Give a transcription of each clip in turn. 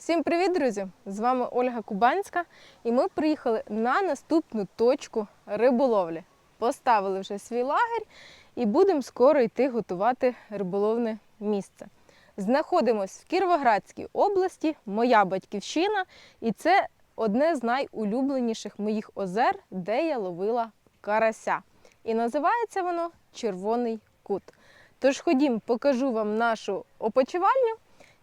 Всім привіт, друзі! З вами Ольга Кубанська, і ми приїхали на наступну точку риболовлі. Поставили вже свій лагерь і будемо скоро йти готувати риболовне місце. Знаходимось в Кіровоградській області, моя батьківщина, і це одне з найулюбленіших моїх озер, де я ловила карася. І називається воно Червоний кут. Тож ходім, покажу вам нашу опочивальню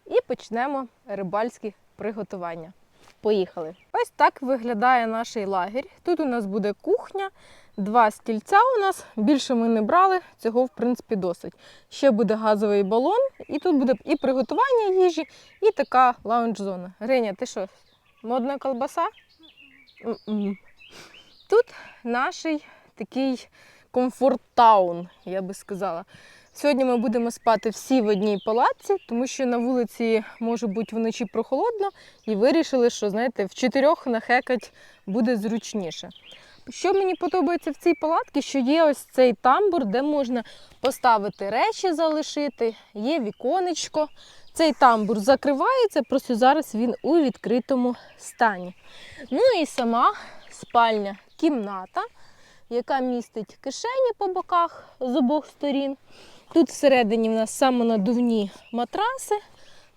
і почнемо рибальські приготування. Поїхали! Ось так виглядає наш лагерь. Тут у нас буде кухня, два стільця у нас. Більше ми не брали, цього в принципі досить. Ще буде газовий балон, і тут буде і приготування їжі, і така лаунж-зона. Гриня, ти що, модна колбаса? М-м. Тут наш такий комфорт-таун, я би сказала. Сьогодні ми будемо спати всі в одній палатці, тому що на вулиці може бути вночі прохолодно, і вирішили, що знаєте, в чотирьох нахекать буде зручніше. Що мені подобається в цій палатці, що є ось цей тамбур, де можна поставити речі, залишити, є віконечко. Цей тамбур закривається, просто зараз він у відкритому стані. Ну і сама спальня кімната, яка містить кишені по боках з обох сторін. Тут всередині в нас самонадувні матраси,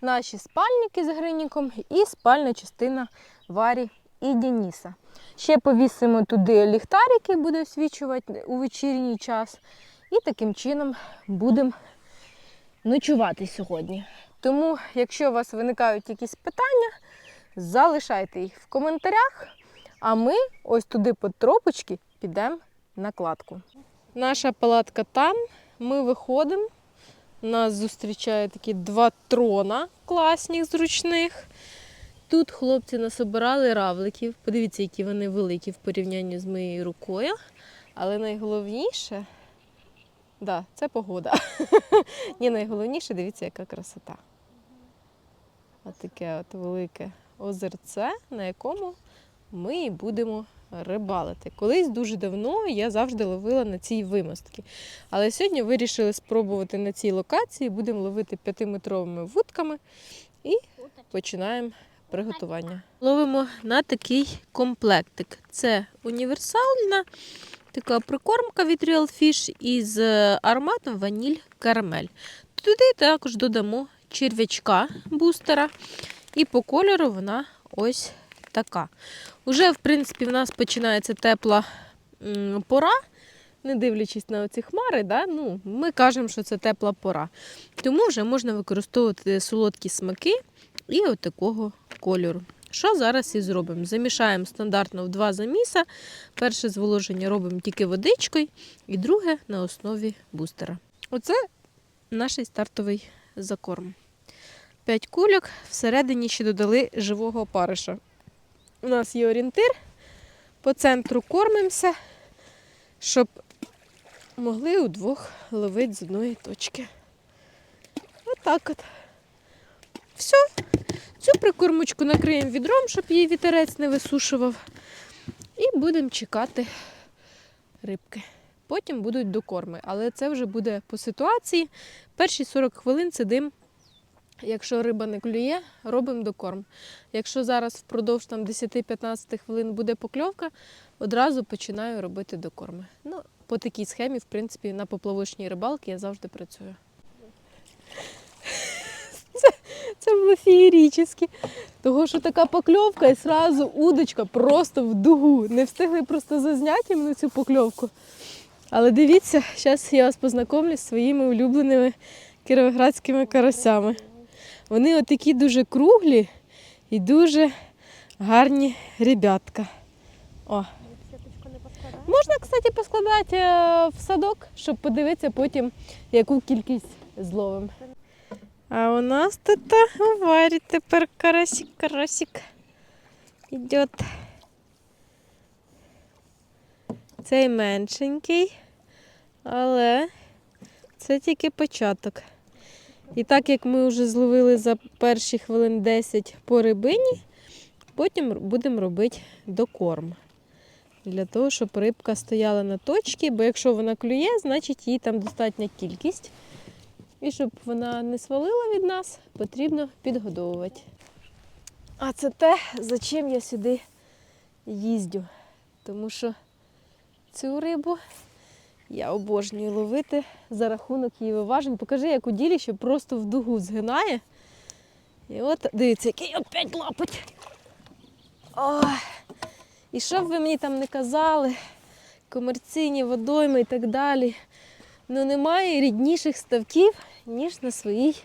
наші спальники з гриніком і спальна частина Варі і Дениса. Ще повісимо туди ліхтар, який буде освічувати у вечірній час. І таким чином будемо ночувати сьогодні. Тому, якщо у вас виникають якісь питання, залишайте їх в коментарях, а ми ось туди по тропочки підемо на кладку. Наша палатка там. Ми виходимо. Нас зустрічає такі два трона класних, зручних. Тут хлопці насобирали равликів. Подивіться, які вони великі в порівнянні з моєю рукою. Але найголовніше, да, це погода. Ні, найголовніше, дивіться, яка красота. Ось таке от велике озерце, на якому ми і будемо рибалити. Колись дуже давно я завжди ловила на цій вимостці. Але сьогодні вирішили спробувати на цій локації. Будемо ловити п'ятиметровими вудками і починаємо приготування. Ловимо на такий комплектик. Це універсальна така прикормка від Real Fish із ароматом ваніль карамель. Туди також додамо черв'ячка бустера. І по кольору вона ось така. Уже, в принципі, в нас починається тепла пора, не дивлячись на оці хмари, да? ну, ми кажемо, що це тепла пора. Тому вже можна використовувати солодкі смаки і от такого кольору. Що зараз і зробимо? Замішаємо стандартно в два заміса. Перше зволоження робимо тільки водичкою, і друге на основі бустера. Оце наш стартовий закорм. 5 кульок, всередині ще додали живого опариша. У нас є орієнтир, по центру кормимося, щоб могли удвох ловити з одної точки. Отак от. Все. Цю прикормочку накриємо відром, щоб її вітерець не висушував. І будемо чекати рибки. Потім будуть докорми, але це вже буде по ситуації. Перші 40 хвилин сидимо Якщо риба не клює, робимо докорм. Якщо зараз впродовж там, 10-15 хвилин буде покльовка, одразу починаю робити докорми. Ну, по такій схемі, в принципі, на поплавочній рибалці я завжди працюю. Це, це було феєрічно. Того, що така покльовка і одразу удочка просто в дугу. Не встигли просто зазняти на цю покльовку. Але дивіться, зараз я вас познайомлю з своїми улюбленими кіровоградськими карасями. Вони отакі дуже круглі і дуже гарні ребятка. О. Можна, кстати, поскладати е, в садок, щоб подивитися потім, яку кількість зловимо. А у нас тут у варі тепер карасик, карасик йде. Цей меншенький, але це тільки початок. І так як ми вже зловили за перші хвилин 10 по рибині, потім будемо робити докорм. Для того, щоб рибка стояла на точці, бо якщо вона клює, значить їй там достатня кількість. І щоб вона не свалила від нас, потрібно підгодовувати. А це те, за чим я сюди їздю. Тому що цю рибу я обожнюю ловити за рахунок її виважень. Покажи, як у ділі, що просто в дугу згинає. І от дивіться, який опять лапоть. Ой. І що б ви мені там не казали, комерційні водойми і так далі. Ну немає рідніших ставків, ніж на своїй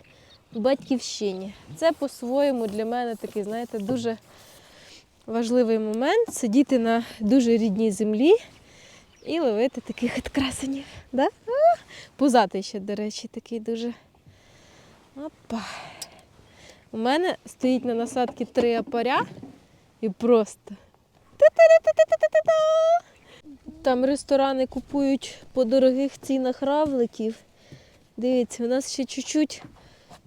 батьківщині. Це по-своєму для мене такий, знаєте, дуже важливий момент сидіти на дуже рідній землі і ловити таких от красенів. Да? А, Пузатий ще, до речі, такий дуже. Опа. У мене стоїть на насадці три апаря і просто. Там ресторани купують по дорогих цінах равликів. Дивіться, у нас ще чуть-чуть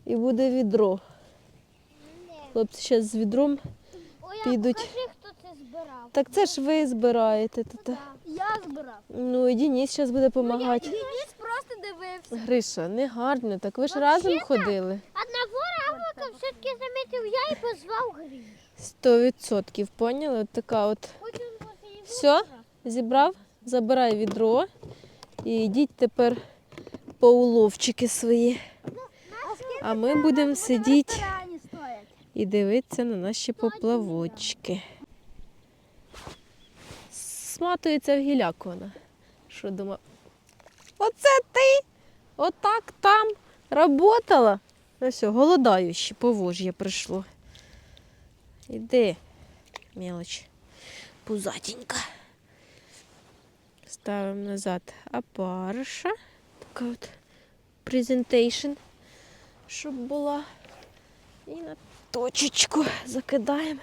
і буде відро. Хлопці зараз з відром. Підуть. покажи, хто це збирав. Так це ж ви збираєте. Та-та. Я збирав. Ну і Дініс зараз буде допомагати. Денис просто дивився. Гриша, не гарно, так ви ж разом ходили. Одного равлика все-таки замітив я і позвав Гриш. Сто відсотків, поняли? От така от. Все? Зібрав, забирай відро і йдіть тепер по уловчики свої. А ми будемо сидіти і дивитися на наші поплавочки. Сматується в гіляку вона. Що думав? Оце ти? Отак там работала? Ну все, голодаючи, повож'я прийшло. Іди, мелоч, пузатенька. Ставимо назад опарыша. Така от презентейшн, щоб була. І на точечку закидаємо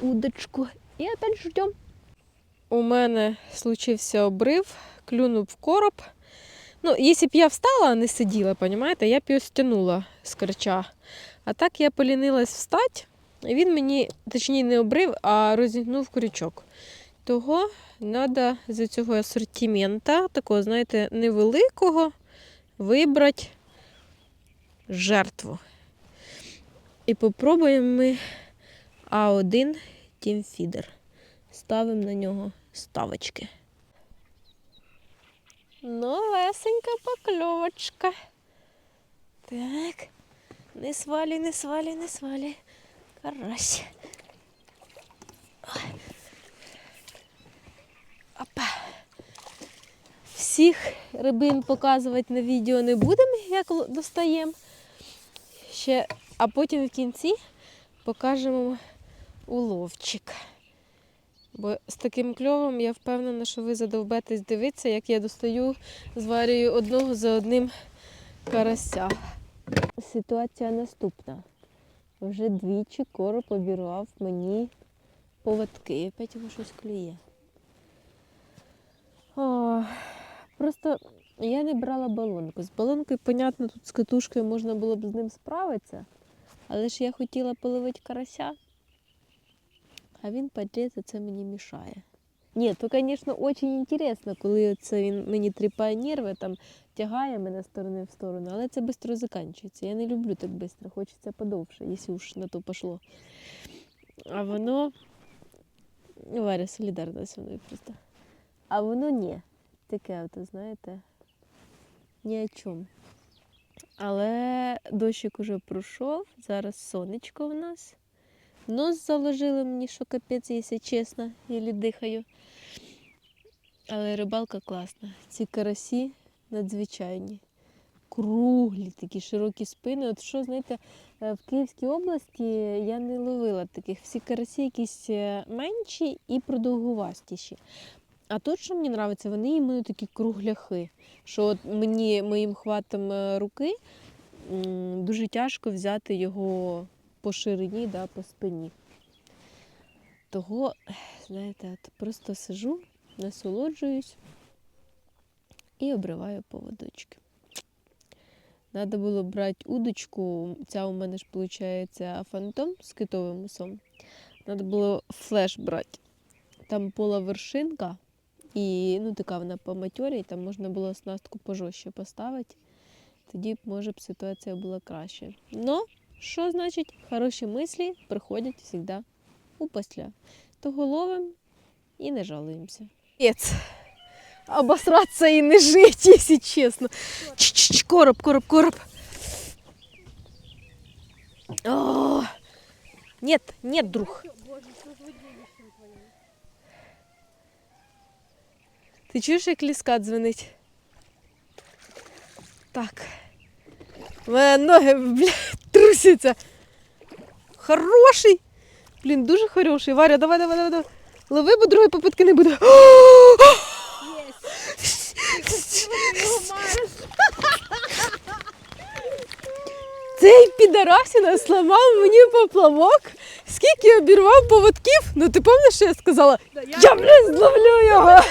удочку. І опять ждемо. У мене случився обрив, клюнув короб. Ну, якщо б я встала, а не сиділа, понімаєте, я б його стягнула з корча. А так я полінилась встати, і він мені, точніше, не обрив, а розігнув крючок. Того треба з цього асортимента, такого, знаєте, невеликого, вибрати жертву. І попробуємо ми А1 Team Feeder. Ставимо на нього ставочки. Новесенька покльовочка. Так. Не свалі, не свалі, не свалі. Карась. Опа. Всіх рибин показувати на відео не будемо, як достаємо. Ще, а потім в кінці покажемо уловчик. Бо з таким кльовом я впевнена, що ви задовбетесь дивитися, як я достаю, зварюю одного за одним карася. Ситуація наступна. Вже двічі короб обірвав мені поводки. Опять його щось клює. О, просто я не брала балонку. З балонкою, понятно, тут з катушкою можна було б з ним справитися. Але ж я хотіла половити карася. А він подлець, це мені мішає. Ні, то, звісно, дуже інтересно, коли це він мені тріпає нерви, там тягає мене з сторони в сторону, але це швидко закінчується. Я не люблю так швидко, хочеться подовше, якщо уж на то пішло. А воно. Варя солідарна зі мною просто. А воно ні. Таке, от, знаєте, ні о чому. Але дощик уже пройшов, зараз сонечко в нас. Нос заложили мені, що капець, якщо чесно, єлі дихаю. Але рибалка класна. Ці карасі надзвичайні. Круглі, такі широкі спини. От що, знаєте, е, в Київській області я не ловила таких. Всі карасі якісь е, менші і продовгувастіші. А тут, що мені подобається, вони іменно такі кругляхи. Що от мені моїм хватом е, руки дуже тяжко взяти його по ширині, да, по спині. Того, знаєте, просто сижу, насолоджуюсь і обриваю поводочки. Надо було брати удочку. Ця у мене ж виходить фантом з китовим усом. Надо було флеш брати. Там була вершинка, і ну, така вона по матьорі, там можна було оснастку пожорстче поставити. Тоді, може б, ситуація була краще. Но Що значить хороші мислі приходять завжди у після. Того ловим і не жалуємося. Обосраться и не жить, если честно. Ч-ч-ч, короб, короб, короб. О, нет, нет, друг. Ти чуєш, як ліска дзвенить? Так. У мене ноги, блядь, трусяться. Хороший. Блін, дуже хороший. Варя, давай, давай, давай. давай. Лови, бо другої попитки не буде. Цей підарасіна сламав мені поплавок. Скільки обірвав поводків, ну ти пам'ятаєш, що я сказала? Я, блядь, зловлю його.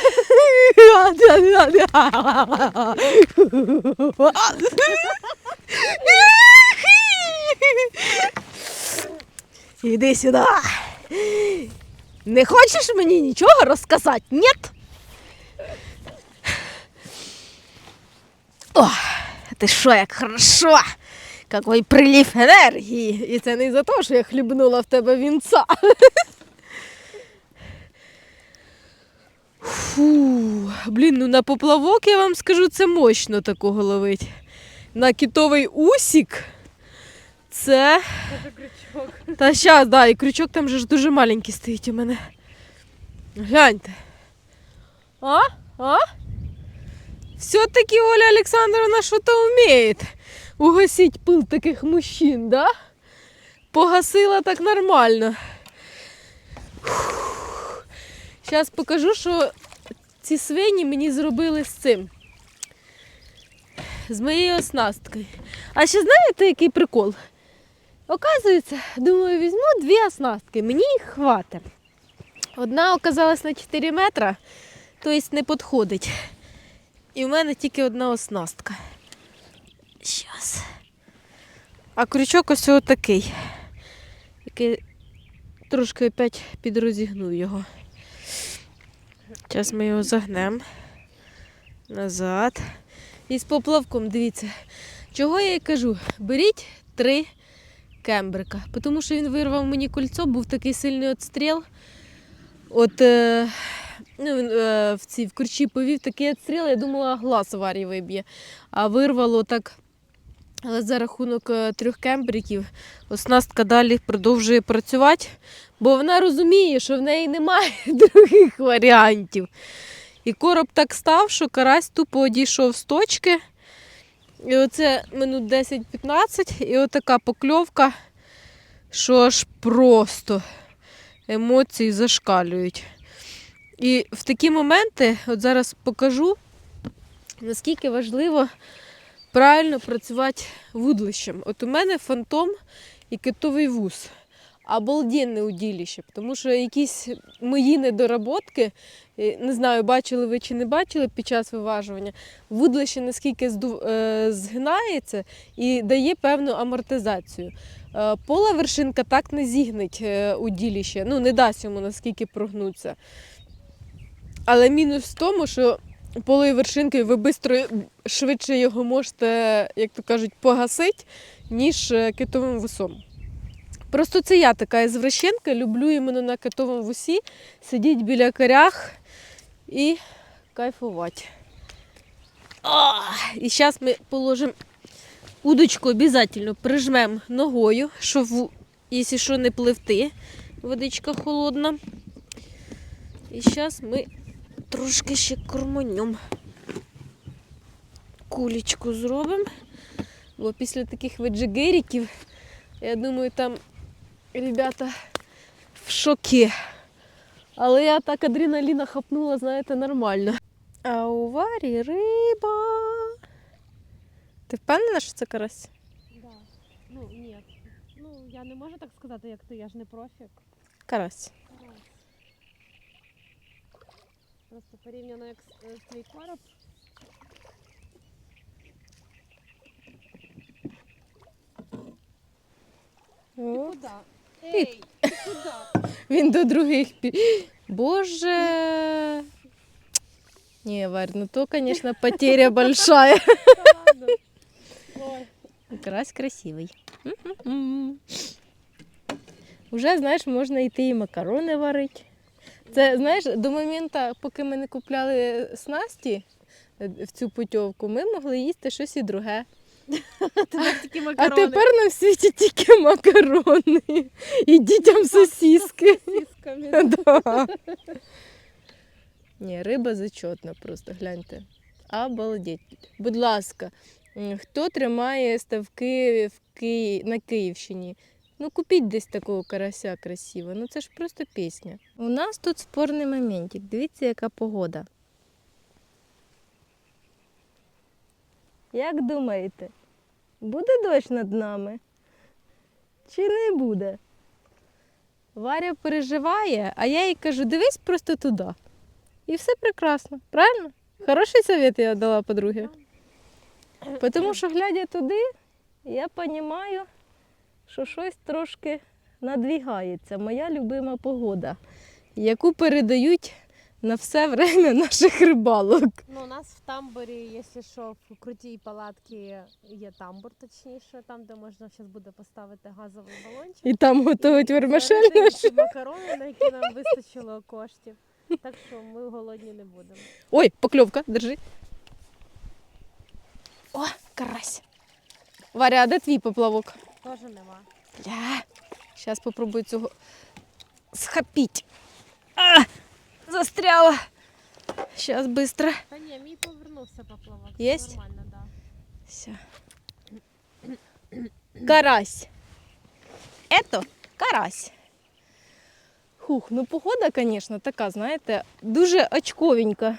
Іди сюди. Не хочеш мені нічого розказати? Ні? О, ти що, як хорошо! Какой прилив енергії! І це не за те, що я хлібнула в тебе вінца. Фу, блін, ну на поплавок я вам скажу, це мощно такого ловить. На китовий усік. Це. Та щас, да, і крючок там же ж дуже маленький стоїть у мене. Гляньте. А? А? Все-таки Оля Олександровна что-то умеет угасить пыл таких мужчин, да? Погасила так нормально. Зараз покажу, що ці свині мені зробили з цим. З моєю оснасткою. А ще знаєте, який прикол? Оказується, думаю, візьму дві оснастки, мені їх хватить. Одна оказалась на 4 метра, тобто не підходить. І в мене тільки одна оснастка. Щас. А крючок ось такий. Який трошки опять підрозігнув його. Зараз ми його загнемо назад. І з поплавком, дивіться. Чого я і кажу? Беріть три кембрика. Тому що він вирвав мені кольцо, був такий сильний отстріл. От е, ну, е, в ці в корчі повів такий отстріл, я думала, глаз аварії виб'є. А вирвало так. Але за рахунок е, трьох кембриків оснастка далі продовжує працювати, бо вона розуміє, що в неї немає других варіантів. І короб так став, що карась тупо одійшов з точки. І оце минут 10-15, і отака покльовка, що аж просто емоції зашкалюють. І в такі моменти, от зараз покажу, наскільки важливо правильно працювати вудлищем. От у мене фантом і китовий вуз. Обалденне уділіще, тому що якісь мої недоработки, е, не знаю, бачили ви чи не бачили під час виважування, вудлище наскільки е, згинається і дає певну амортизацію. Е, Пола вершинка так не зігнить уділіще, ну не дасть йому наскільки прогнуться. Але мінус в тому, що полою вершинкою ви бистро, швидше його можете, як то кажуть, погасити, ніж китовим вусом. Просто це я така ізвращенка, люблю іменно на китовому вусі сидіти біля корях і кайфувати. О, і зараз ми положимо удочку обов'язково прижмемо ногою, щоб, якщо що, не пливти. Водичка холодна. І зараз ми трошки ще корманем. Кулечку зробимо. Бо після таких веджигеріків, я думаю, там ребята в шокі. Але я так адреналіна хапнула, знаєте, нормально. А у варі риба. Ти впевнена, що це карась? Да. Ну, ні. Ну, я не можу так сказати, як ти, я ж не профік. Карась. Просто порівняно як е, твій короб. О, Куди? Ей, куди? Він до других пі... Боже. Не, Варь, ну то, конечно, потеря большая. Ой. Карась красивий. Уже, знаєш, можна йти і макарони варити. Це, знаєш, до моменту, поки ми не купляли снасті е, в цю путівку, ми могли їсти щось і друге. Такі А тепер на світі тільки макарони і дітям сосіски. Да. Ні, риба зачетна просто, гляньте. Обалдеть. Будь ласка, м, хто тримає ставки в Ки... на Київщині? Ну, купіть десь такого карася красивого. Ну це ж просто пісня. У нас тут спорний моментик. Дивіться, яка погода. Як думаєте, буде дощ над нами? Чи не буде? Варя переживає, а я їй кажу, дивись просто туди. І все прекрасно, правильно? Хороший совет я дала подруге. Тому що, глядя туди, я розумію, що щось трошки надвігається. Моя любима погода, яку передають на все время наших рибалок. Ну, у нас в тамбурі, якщо що, в крутій палатці є тамбур, точніше, там, де можна зараз буде поставити газовий балончик. І там готують вермишель Зарядити наш. макарони, на які нам вистачило коштів. Так що ми голодні не будемо. Ой, покльовка, держи. О, карась. Варя, а де твій поплавок? Теж нема. Я. Зараз попробую цього схопити. А, застряла. Зараз швидко. Та ні, мій повернувся поплавок. Єсть? Нормально, так. Да. Все. Карась. Это карась. Хух, ну погода, звісно, така, знаєте, дуже очковенька.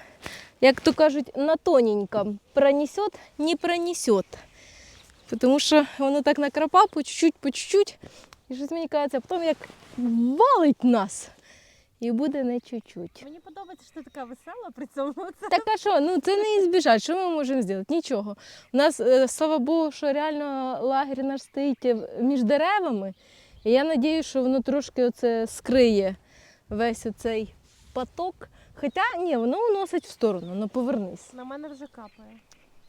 Як то кажуть, на тоненьком. Пронесет, не пронесет. Тому що воно так накрапа по чуть-чуть, по чуть-чуть. І щось мені кажеться, потім як валить нас. І буде не чуть-чуть. Мені подобається, що ти така весела при цьому. Так а що, ну це не ізбіжать, що ми можемо зробити? Нічого. У нас, е, слава Богу, що реально лагерь наш стоїть між деревами. І я сподіваюся, що воно трошки оце скриє весь оцей поток. Хоча ні, воно уносить в сторону, ну повернись. на мене вже капає.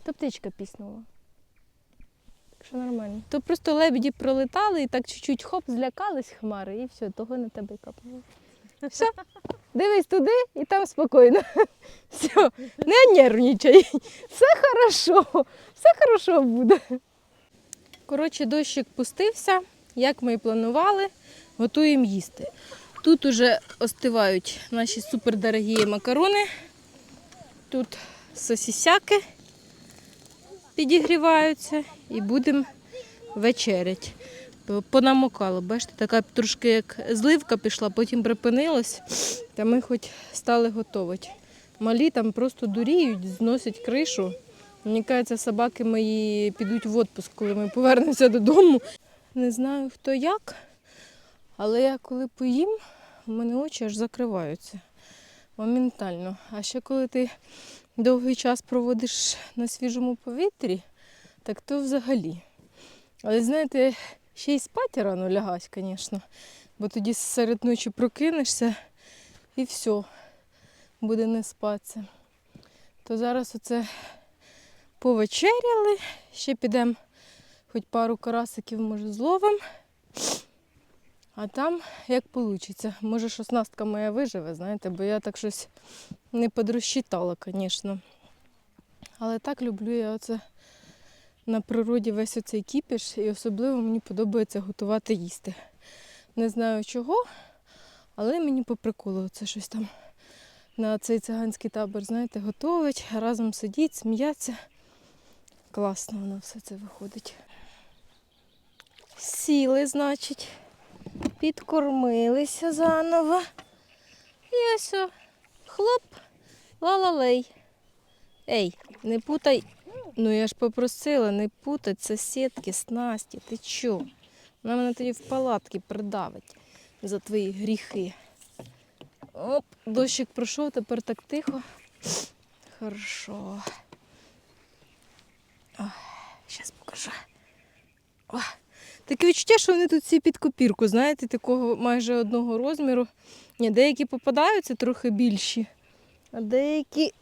То птичка піснула. Так що нормально. То просто лебеді пролетали і так чуть-чуть хоп, злякались хмари, і все, того на тебе капнуло. Все, дивись туди і там спокійно. Все, не нервничай. Все хорошо, все хорошо буде. Коротше, дощик пустився, як ми і планували, готуємо їсти. Тут уже остивають наші супердорогі макарони. Тут сосісяки підігріваються і будемо вечерять. Понамокало, бачите, така трошки як зливка пішла, потім припинилась, та ми хоч стали готувати. Малі там просто дуріють, зносять кришу. Мені кажеться, собаки мої підуть в відпуск, коли ми повернемося додому. Не знаю хто як, але я коли поїм, у мене очі аж закриваються моментально. А ще коли ти довгий час проводиш на свіжому повітрі, так то взагалі. Але знаєте, ще й спати рано лягась, звісно, бо тоді серед ночі прокинешся і все, буде не спатися. То зараз оце повечеряли, ще підемо хоч пару карасиків, може, зловимо. А там як вийде. Може, шостнастка моя виживе, знаєте, бо я так щось не подрозчитала, звісно. Але так люблю я оце на природі весь оцей кіпіш, і особливо мені подобається готувати їсти. Не знаю чого, але мені по приколу це щось там на цей циганський табор, знаєте, готовить, разом сидіть, сміятися. Класно воно все це виходить. Сіли, значить, підкормилися заново. І ось хлоп, ла-ла-лей. Ей, не путай. Ну я ж попросила не путать сусідки, снасті. Ти чо? Вона мене тоді в палатки придавить за твої гріхи. Оп, дощик пройшов, тепер так тихо. Хорошо. Зараз покажу. О, таке відчуття, що вони тут всі під копірку, знаєте, такого майже одного розміру. Ні, деякі попадаються трохи більші, а деякі.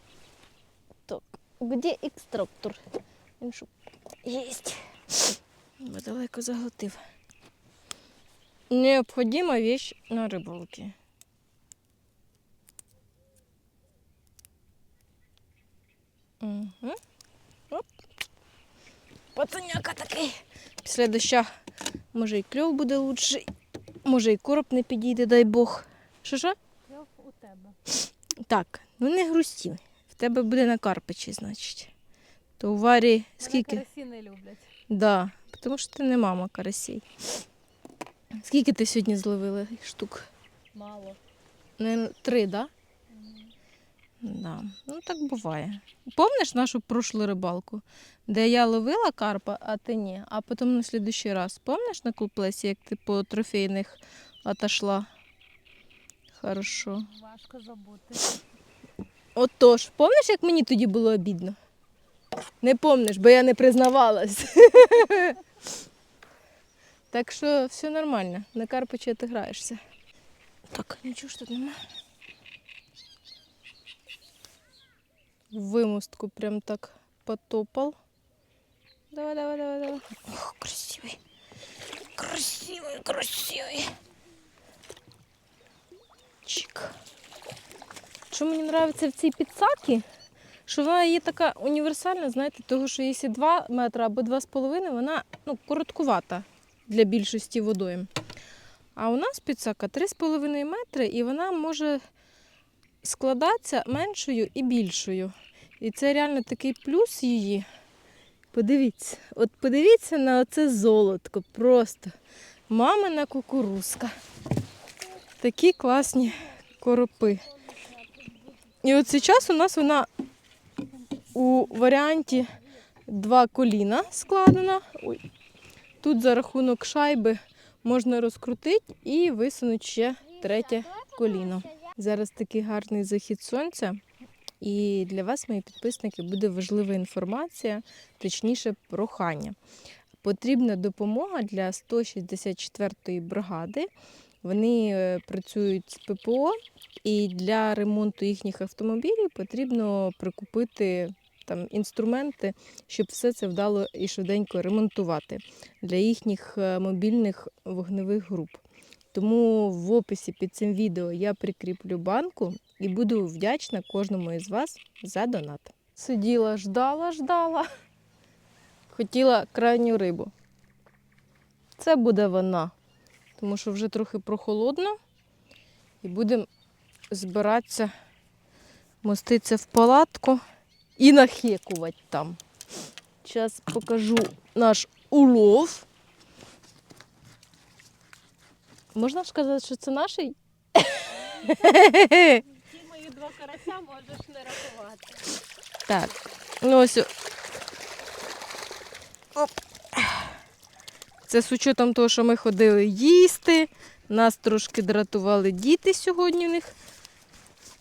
Так, де екстрактор? Він що? Єсть. Бо далеко заглотив. Необходима вещь на рибалке. Угу. Оп. Пацаняка такий. Після доща може і кльов буде лучший, може і короб не підійде, дай Бог. Що що? Кльов у тебе. Так, ну не грусті. Тебе буде на Карпичі, значить. То у Варі скільки? Мене карасі не люблять. Да, тому що ти не мама карасей. Скільки ти сьогодні зловила штук? Мало. Не три, да? Да. Ну так буває. Помниш нашу прошлу рибалку, де я ловила карпа, а ти ні. А потім на слідущий раз. Помниш на куплесі, як ти по трофейних отошла? Хорошо. Важко забути. Отож, помниш, як мені тоді було обідно? Не помниш, бо я не признавалась. так що все нормально. На Карпичі ти граєшся. Так, нічого ж тут нема. Вимостку прям так потопал. Давай, давай, давай, давай. Ох, красивый. Красивый, красивый. Чик. Що мені подобається в цій підсакі, що вона є така універсальна, знаєте, того, що якщо 2 метри або 2,5, вона ну, короткувата для більшості водойм. А у нас підсака 3,5 метри, і вона може складатися меншою і більшою. І це реально такий плюс її. Подивіться, от подивіться на оце золотко. Просто мамина кукурузка. Такі класні коропи. І от зараз у нас вона у варіанті два коліна складена. Ой. Тут за рахунок шайби можна розкрутити і висунути ще третє коліно. Зараз такий гарний захід сонця. І для вас, мої підписники, буде важлива інформація, точніше, прохання. Потрібна допомога для 164-ї бригади. Вони е, працюють з ППО, і для ремонту їхніх автомобілів потрібно прикупити там інструменти, щоб все це вдало і швиденько ремонтувати для їхніх е, мобільних вогневих груп. Тому в описі під цим відео я прикріплю банку і буду вдячна кожному із вас за донат. Сиділа, ждала, ждала. Хотіла крайню рибу. Це буде вона, тому що вже трохи прохолодно. І будемо збиратися, моститися в палатку і нахекувати там. Зараз покажу наш улов. Можна сказати, що це наш? Ті мої два карася можеш не рахувати. Так, ну ось. Оп. Це з учетом того, що ми ходили їсти. Нас трошки дратували діти сьогодні у них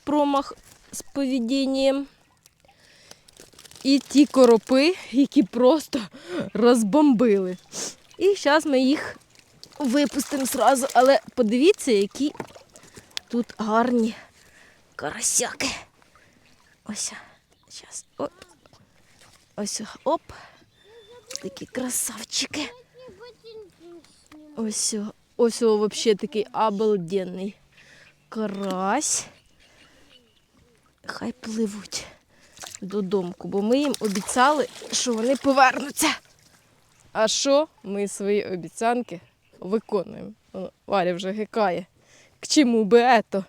промах з поведінням. І ті коропи, які просто розбомбили. І зараз ми їх випустимо зразу. Але подивіться, які тут гарні карасяки. Ось. Зараз. Оп. Ось. Оп. Такі красавчики. Ось. Ось вообще такий обалденний карась. Хай пливуть додомку, бо ми їм обіцяли, що вони повернуться. А що ми свої обіцянки виконуємо? О, Валя вже гикає. К чому би ето?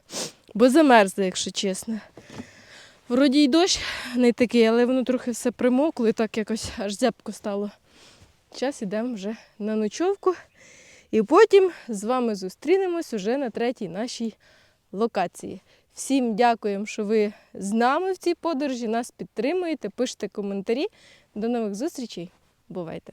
Бо замерзли, якщо чесно. Вроді й дощ не такий, але воно трохи все примокло і так якось аж зябко стало. Час ідемо вже на ночовку. І потім з вами зустрінемось уже на третій нашій локації. Всім дякуємо, що ви з нами в цій подорожі, нас підтримуєте, пишете коментарі. До нових зустрічей. Бувайте!